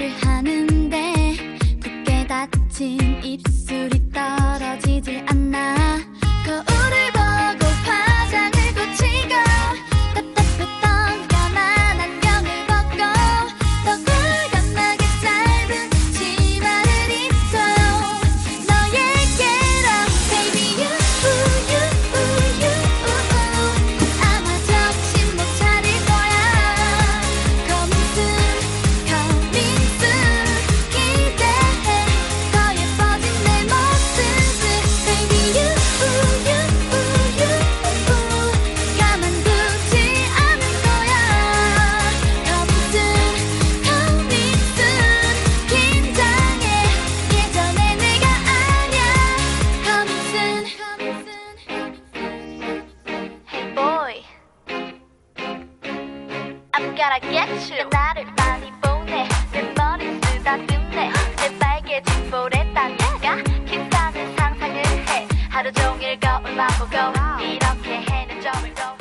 말을 하는데 굳게 닫힌 입술이 떨어지질 않아 I'm gonna get you 나를 많이 보내. 내 머리 쓰다듬네. 내 빨개진 볼에다 내가 기타는 상상을 해. 하루 종일 거울만 보고 이렇게 해는 점을 더